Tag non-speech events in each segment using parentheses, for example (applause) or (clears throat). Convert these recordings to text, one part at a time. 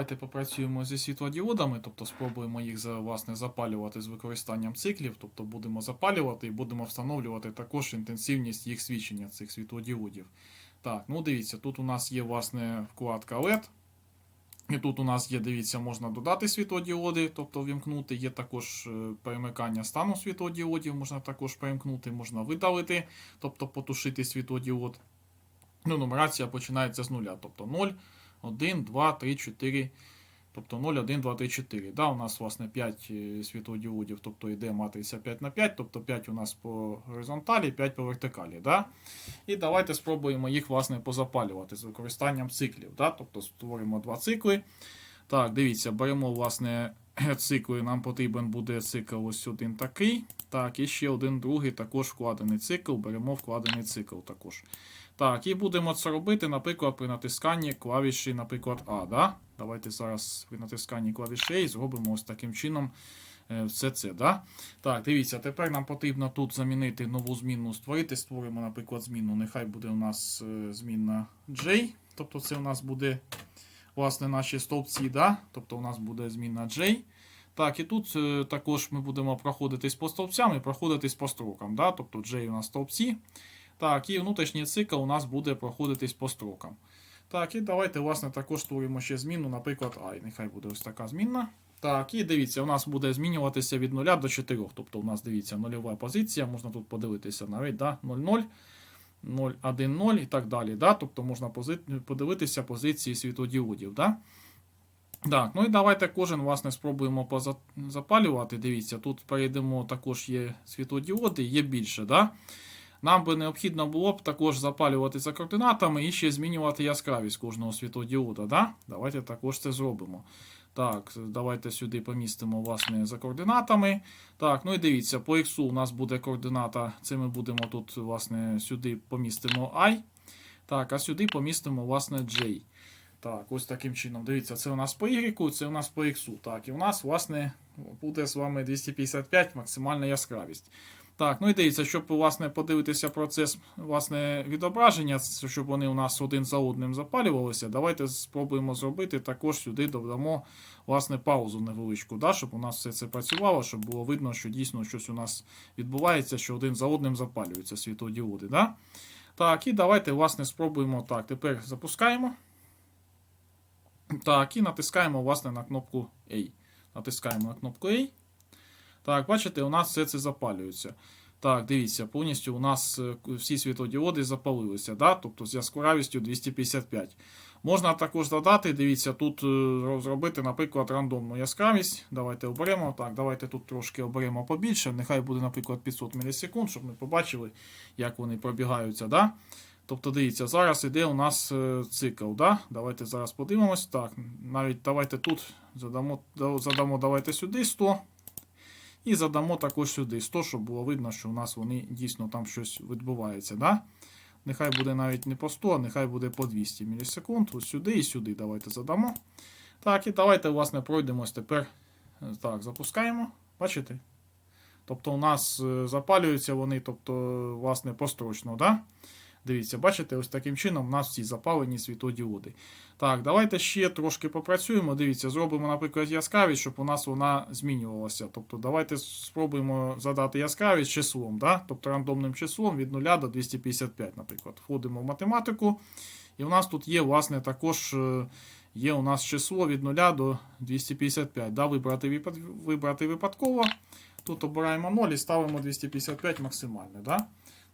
давайте попрацюємо зі світлодіодами, тобто спробуємо їх власне запалювати з використанням циклів, тобто будемо запалювати і будемо встановлювати також інтенсивність їх свідчення цих світлодіодів. Так, ну дивіться, тут у нас є власне вкладка LED. І тут у нас є, дивіться, можна додати світлодіоди, тобто вімкнути. Є також е, перемикання стану світлодіодів, можна також перемкнути, можна видалити, тобто потушити світлодіод. Ну, нумерація починається з нуля, тобто 0, 1, 2, 3, 4. Тобто 0, 1, 2, 3, 4. Да, у нас, власне, 5 світлодіодів, тобто йде матриця 5 на 5, тобто 5 у нас по горизонталі, 5 по вертикалі. Да? І давайте спробуємо їх, власне, позапалювати з використанням циклів. Да? Тобто створимо два цикли. Так, дивіться, беремо, власне, цикли. Нам потрібен буде цикл ось один такий. Так, і ще один другий, також вкладений цикл. Беремо вкладений цикл також. Так, і будемо це робити, наприклад, при натисканні клавіші, наприклад, А. Да? Давайте зараз при натисканні клавіші A зробимо ось таким чином е, все це. Да? Так, дивіться, тепер нам потрібно тут замінити нову змінну створити. Створимо, наприклад, змінну. Нехай буде у нас е, змінна J. Тобто це у нас буде власне наші стовпці. Да? Тобто у нас буде змінна J. Так, і тут е, також ми будемо проходитись по стовпцям і проходитись по строкам. Да? Тобто J у нас стовпці. Так, і внутрішній цикл у нас буде проходитись по строкам. Так, і давайте, власне, також створимо ще зміну, наприклад, I. Нехай буде ось така змінна. Так, і дивіться, у нас буде змінюватися від 0 до 4. Тобто у нас дивіться нульова позиція, можна тут подивитися навіть да, 0,0, 0, 1, 0 і так далі. Да? Тобто можна пози- подивитися позиції світлодіодів. Да? Так, ну і давайте кожен власне спробуємо запалювати. Дивіться, тут перейдемо, також є світлодіоди, є більше. Да? Нам би необхідно було б також запалювати за координатами і ще змінювати яскравість кожного світлодіода. Да? Давайте також це зробимо. Так, давайте сюди помістимо власне за координатами. Так, ну і дивіться, по X у нас буде координата. Це ми будемо тут, власне, сюди помістимо I. Так, а сюди помістимо, власне, J. Так, ось таким чином. Дивіться, це у нас по Y, це у нас по X. Так, і у нас, власне, буде з вами 255 максимальна яскравість. Так, ну і дивіться, щоб власне подивитися процес власне, відображення, щоб вони у нас один за одним запалювалися, давайте спробуємо зробити також сюди додамо власне, паузу невеличку, да, щоб у нас все це працювало, щоб було видно, що дійсно щось у нас відбувається, що один за одним запалюються світлодіоди. Да? Так, і давайте власне, спробуємо так. Тепер запускаємо. Так, і натискаємо власне, на кнопку A. Натискаємо на кнопку A. Так, бачите, у нас все це запалюється. Так, дивіться, повністю у нас е, всі світлодіоди запалилися, да? тобто з яскравістю 255. Можна також додати, дивіться, тут е, зробити, наприклад, рандомну яскравість. Давайте оберемо. Так, давайте тут трошки оберемо побільше. Нехай буде, наприклад, 500 мілісекунд, щоб ми побачили, як вони пробігаються. Да? Тобто, дивіться, зараз іде у нас е, цикл. Да? Давайте зараз подивимось. Так, навіть давайте тут задамо, задамо давайте сюди 100. І задамо також сюди 100, щоб було видно, що у нас вони дійсно там щось відбувається. Да? Нехай буде навіть не по 100, а нехай буде по 200 мілісекунд. Ось сюди і сюди давайте задамо. Так, і давайте, власне, пройдемось тепер. Е, Так, запускаємо. Бачите? Тобто у нас е, запалюються вони, тобто, власне, построчно. Да? Дивіться, бачите, ось таким чином у нас всі запалені світлодіоди. Так, давайте ще трошки попрацюємо. Дивіться, зробимо, наприклад, яскравість, щоб у нас вона змінювалася. Тобто, давайте спробуємо задати яскравість числом, да? тобто рандомним числом від 0 до 255, наприклад. Входимо в математику. І у нас тут є, власне, також е, є у нас число від 0 до 255. Да? Вибрати, вибрати випадково. Тут обираємо 0 і ставимо 255 максимально. Да?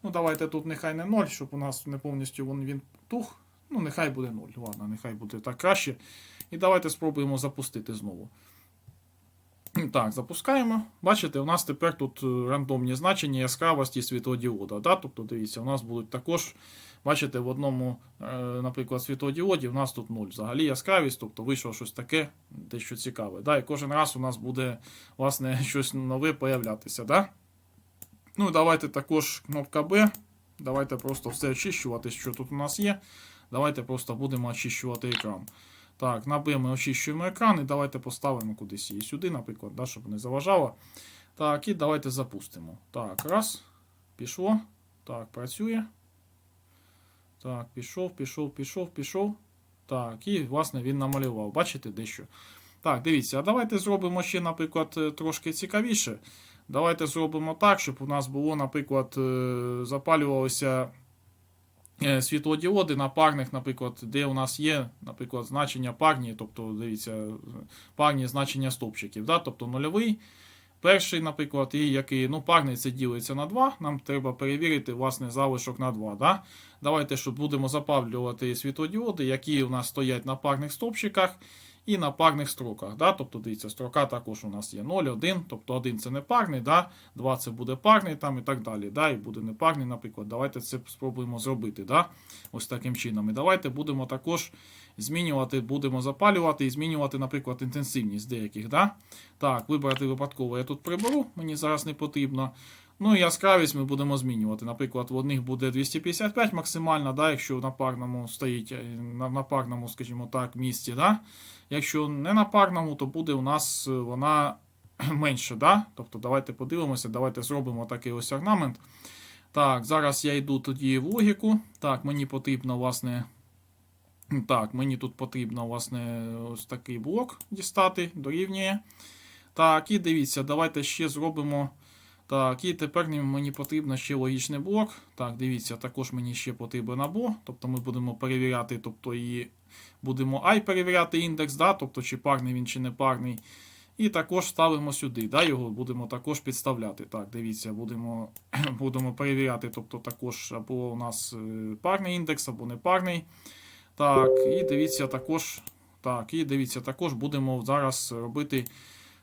Ну, давайте тут нехай не 0, щоб у нас не повністю він, він тух. Ну, нехай буде 0. Ладно, нехай буде так краще. І давайте спробуємо запустити знову. Так, запускаємо. Бачите, у нас тепер тут е, рандомні значення яскравості світлодіода. Да? Тобто, дивіться, у нас будуть також, бачите, в одному, е, наприклад, світлодіоді у нас тут 0. Взагалі яскравість, тобто вийшло щось таке, дещо цікаве. Да? І кожен раз у нас буде власне, (laughs) щось нове появлятися. Да? Ну, давайте також кнопка B. Давайте просто все очищувати, що тут у нас є. Давайте просто будемо очищувати екран. Так, на B ми очищуємо екран і давайте поставимо кудись її сюди, наприклад, да, щоб не заважало. Так, і давайте запустимо. Так, раз. Пішло. Так, працює. Так, пішов, пішов, пішов, пішов. Так, і, власне, він намалював. Бачите дещо? Так, дивіться, а давайте зробимо ще, наприклад, е, трошки цікавіше. Давайте зробимо так, щоб у нас було, наприклад, е, запалювалося е, світлодіоди на парних, наприклад, де у нас є, наприклад, значення парні, тобто, дивіться, парні значення стовпчиків, да? тобто нульовий, перший, наприклад, і який, ну, парний це ділиться на 2, нам треба перевірити, власне, залишок на 2, да? Давайте, щоб будемо запалювати світлодіоди, які у нас стоять на парних стовпчиках і на парних строках. Да? Тобто, дивіться, строка також у нас є 0, 1, тобто 1 це не парний, да? 2 це буде парний там і так далі. Да? І буде непарний, наприклад. Давайте це спробуємо зробити. Да? Ось таким чином. І давайте будемо також змінювати, будемо запалювати і змінювати, наприклад, інтенсивність деяких. Да? Так, вибрати випадково я тут приберу, мені зараз не потрібно. Ну і яскравість ми будемо змінювати. Наприклад, в одних буде 255 максимальна, да, якщо на парному стоїть е, на, на парному, скажімо так, місці. Да? Якщо не на парному, то буде у нас е, вона (clears throat) менша. Да? Тобто давайте подивимося, давайте зробимо такий ось орнамент. Так, зараз я йду тоді в логіку. Так, мені потрібно, власне. Так, мені тут потрібно, власне, ось такий блок дістати, дорівнює. Так, і дивіться, давайте ще зробимо. Так, і тепер мені потрібно ще логічний блок. Так, дивіться, також мені ще потрібен або. Тобто ми будемо перевіряти, тобто і будемо I перевіряти індекс, да, тобто чи парний він, чи не парний. І також ставимо сюди. да, Його будемо також підставляти. Так, дивіться, будемо (clears throat) будемо перевіряти, тобто також або у нас е, парний індекс, або не парний. Так, і дивіться, також. Так, і дивіться, також будемо зараз робити.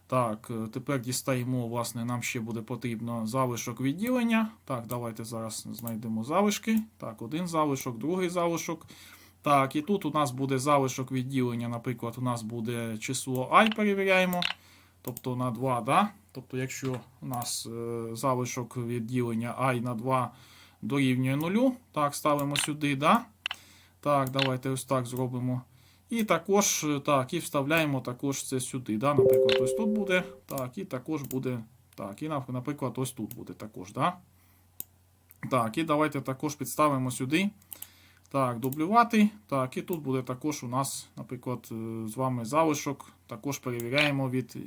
Так, е, тепер дістаємо, власне, нам ще буде потрібно залишок відділення. Так, давайте зараз знайдемо залишки. Так, один залишок, другий залишок. Так, і тут у нас буде залишок відділення, наприклад, у нас буде число і перевіряємо. Тобто на 2, да? Тобто, якщо у нас е, залишок відділення і на 2 дорівнює 0, так, ставимо сюди, да? Так, давайте ось так зробимо. І також так, і вставляємо також це сюди. Да? Наприклад, ось тут буде. Так, і також буде. Так, і наприклад, ось тут буде також. Да? Так, і давайте також підставимо сюди. Так, дублювати. Так, і тут буде також у нас, наприклад, е, з вами залишок. Також перевіряємо від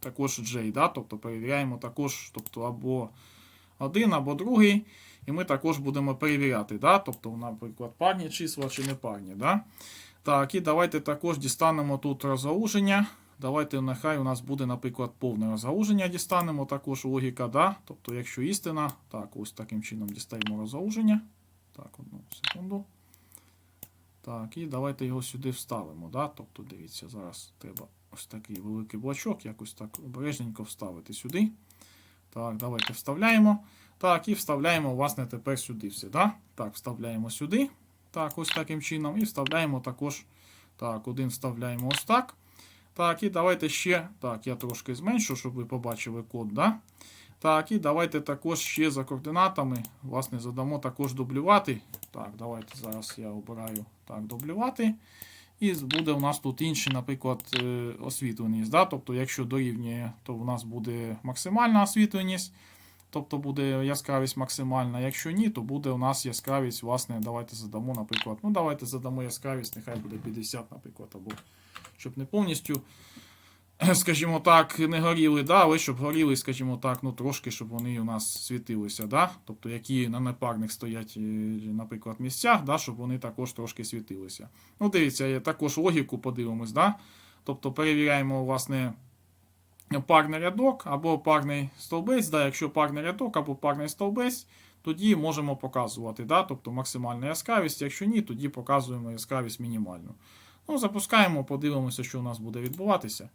також J. Да? Тобто перевіряємо також, тобто або один, або другий. І ми також будемо перевіряти. Да? Тобто, наприклад, парні числа чи не парні. Да? Так, і давайте також дістанемо тут розгалуження. Давайте нехай у нас буде, наприклад, повне розгалуження дістанемо, також логіка, да? Тобто, якщо істина, так, ось таким чином дістаємо розгалуження. Так, одну секунду. Так, і давайте його сюди вставимо. Да? Тобто, дивіться, зараз треба ось такий великий блочок, якось так обережненько вставити сюди. Так, давайте вставляємо. Так, і вставляємо, власне, тепер сюди все. Да? Так, вставляємо сюди. Так, ось таким чином. І вставляємо також. Так, один вставляємо ось так. Так, і давайте ще. Так, я трошки зменшу, щоб ви побачили код. да? Так, і давайте також ще за координатами. Власне, задамо також дублювати. Так, давайте зараз я обираю так, дублювати. І буде у нас тут інший, наприклад, е, освітленість. Да? Тобто, якщо дорівнює, то у нас буде максимальна освітленість. Тобто буде яскравість максимальна. Якщо ні, то буде у нас яскравість, власне, давайте задамо, наприклад. Ну, давайте задамо яскравість, нехай буде 50, наприклад, або щоб не повністю, (clears throat) скажімо так, не горіли, да, але щоб горіли, скажімо так, ну трошки, щоб вони у нас світилися. да, Тобто, які на непарних стоять, е, наприклад, місцях, да, щоб вони також трошки світилися. Ну, дивіться, також логіку подивимось. да, Тобто перевіряємо, власне парний рядок або парний стовбець. Да, Якщо парний рядок або парний стовбець, тоді можемо показувати. Да, Тобто максимальна яскравість. Якщо ні, тоді показуємо яскравість мінімальну. Ну, Запускаємо, подивимося, що у нас буде відбуватися.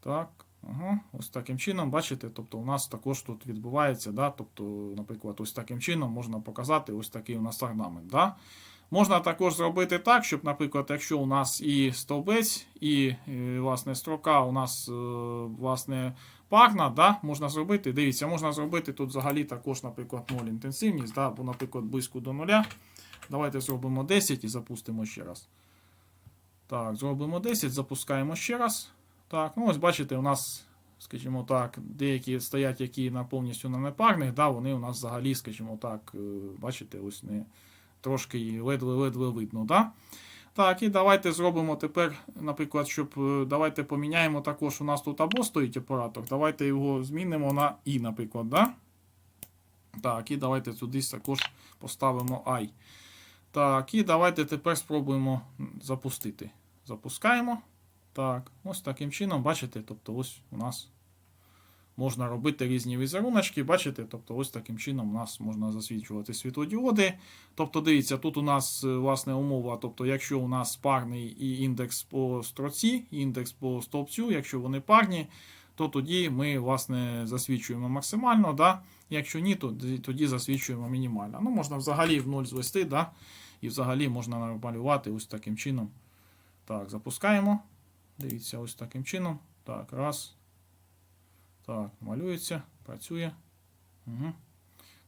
Так, ага, Ось таким чином, бачите, тобто у нас також тут відбувається. да, тобто, Наприклад, ось таким чином можна показати ось такий у нас орнамент. Да. Можна також зробити так, щоб, наприклад, якщо у нас і стовбець, і, і власне, строка у нас е, власне, парна, да, можна зробити. Дивіться, можна зробити тут взагалі також, наприклад, 0 інтенсивність, да, або, наприклад, близько до нуля. Давайте зробимо 10 і запустимо ще раз. Так, зробимо 10, запускаємо ще раз. Так, ну ось бачите, у нас, скажімо так, деякі стоять, які на повністю на непарних, да, вони у нас взагалі, скажімо так, е, бачите, ось не трошки ледве-ледве видно. Да? Так, і давайте зробимо тепер, наприклад, щоб е, давайте поміняємо також. У нас тут або стоїть оператор. Давайте його змінимо на І, наприклад, да? Так, і давайте сюди також поставимо I. Так, і давайте тепер спробуємо запустити. Запускаємо. Так, ось таким чином, бачите, тобто ось у нас можна робити різні візеруночки, бачите, тобто ось таким чином у нас можна засвічувати світлодіоди. Тобто, дивіться, тут у нас е, власне умова, тобто, якщо у нас парний і індекс по строці, індекс по стовпцю, якщо вони парні, то тоді ми власне засвічуємо максимально. Да? Якщо ні, то тоді засвічуємо мінімально. Ну, можна взагалі в нуль звести, да? і взагалі можна намалювати ось таким чином. Так, запускаємо. Дивіться, ось таким чином. Так, раз. Так, малюється, працює. Угу.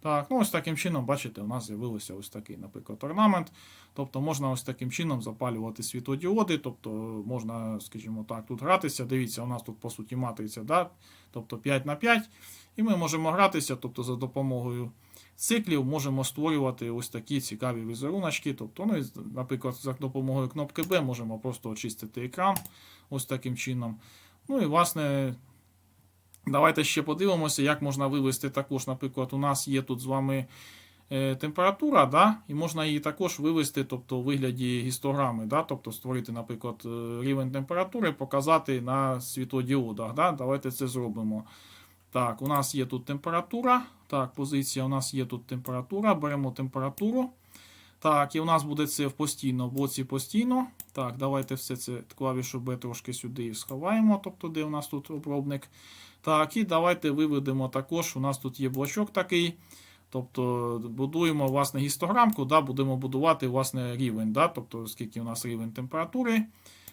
Так, ну ось таким чином, бачите, у нас з'явився ось такий, наприклад, орнамент. Тобто можна ось таким чином запалювати світлодіоди, тобто можна, скажімо так, тут гратися. Дивіться, у нас тут по суті матриця, да? тобто 5 на 5. І ми можемо гратися, тобто за допомогою циклів можемо створювати ось такі цікаві візеруночки. Тобто, ну, наприклад, за допомогою кнопки B можемо просто очистити екран ось таким чином. Ну і власне. Давайте ще подивимося, як можна вивести також, наприклад, у нас є тут з вами е, температура, да? і можна її також вивести тобто, у вигляді гістограми, да? тобто створити, наприклад, е, рівень температури, показати на світлодіодах. Да? Давайте це зробимо. Так, у нас є тут температура. Так, позиція у нас є тут температура. Беремо температуру. Так, і у нас буде це постійно, в блоці постійно. Так, давайте все це клавішу B трошки сюди сховаємо, тобто де у нас тут обробник. Так, і давайте виведемо також. У нас тут є блочок такий. Тобто будуємо власне гістограмку, да, будемо будувати власне рівень. Да, тобто, скільки у нас рівень температури.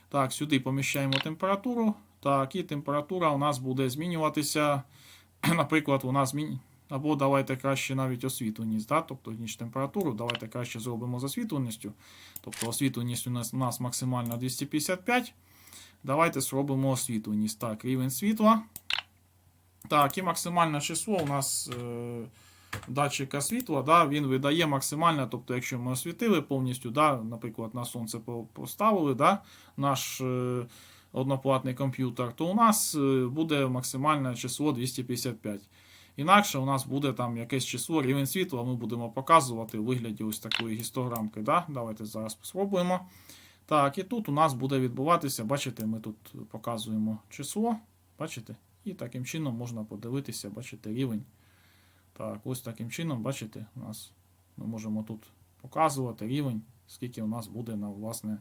Так, сюди поміщаємо температуру. Так, і температура у нас буде змінюватися. (clears throat) Наприклад, у нас. Або давайте краще навіть освітленість, да, тобто ніж температуру. Давайте краще зробимо з освітленістю. Тобто освітленість у нас, у нас максимально 255. Давайте зробимо освітленість. Так, рівень світла. Так, і максимальне число у нас е, датчика світла, да, він видає максимальне, тобто, якщо ми освітили повністю, да, наприклад, на сонце поставили да, наш е, одноплатний комп'ютер, то у нас е, буде максимальне число 255. Інакше у нас буде там якесь число, рівень світла, ми будемо показувати у вигляді ось такої гістограмки. Да? Давайте зараз спробуємо. Так, і тут у нас буде відбуватися, бачите, ми тут показуємо число. Бачите? І таким чином можна подивитися, бачите, рівень. Так, ось таким чином, бачите, у нас ми можемо тут показувати рівень, скільки у нас буде на власне,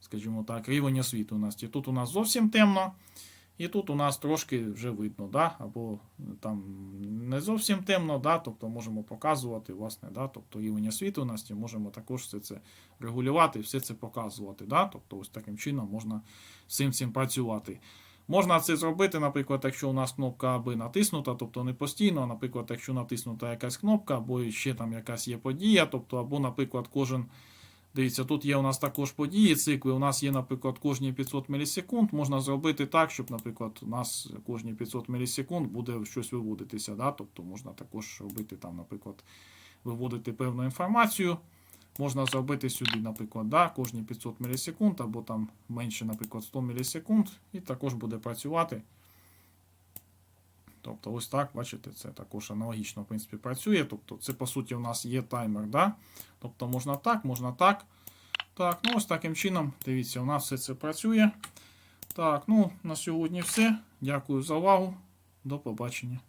скажімо так, рівень освітленості. Тут у нас зовсім темно, і тут у нас трошки вже видно, да? або там не зовсім темно, да? тобто можемо показувати, власне, да? тобто рівень освітленості, можемо також все це регулювати, все це показувати. Да? Тобто ось таким чином можна з цим працювати. Можна це зробити, наприклад, якщо у нас кнопка аби натиснута, тобто не постійно, а, наприклад, якщо натиснута якась кнопка, або ще там якась є подія, тобто, або, наприклад, кожен. Дивіться, тут є у нас також події, цикли. У нас є, наприклад, кожні 500 мілісекунд. Можна зробити так, щоб, наприклад, у нас кожні 500 мілісекунд буде щось виводитися. Да? Тобто можна також робити там, наприклад, виводити певну інформацію. Можна зробити сюди, наприклад, да, кожні 500 мілісекунд, або там менше, наприклад, 100 мілісекунд, і також буде працювати. Тобто, ось так, бачите, це також аналогічно, в принципі, працює. Тобто, це, по суті, у нас є таймер. Да? Тобто, можна так, можна так. Так, ну ось таким чином, дивіться, у нас все це працює. Так, ну, на сьогодні все. Дякую за увагу. До побачення.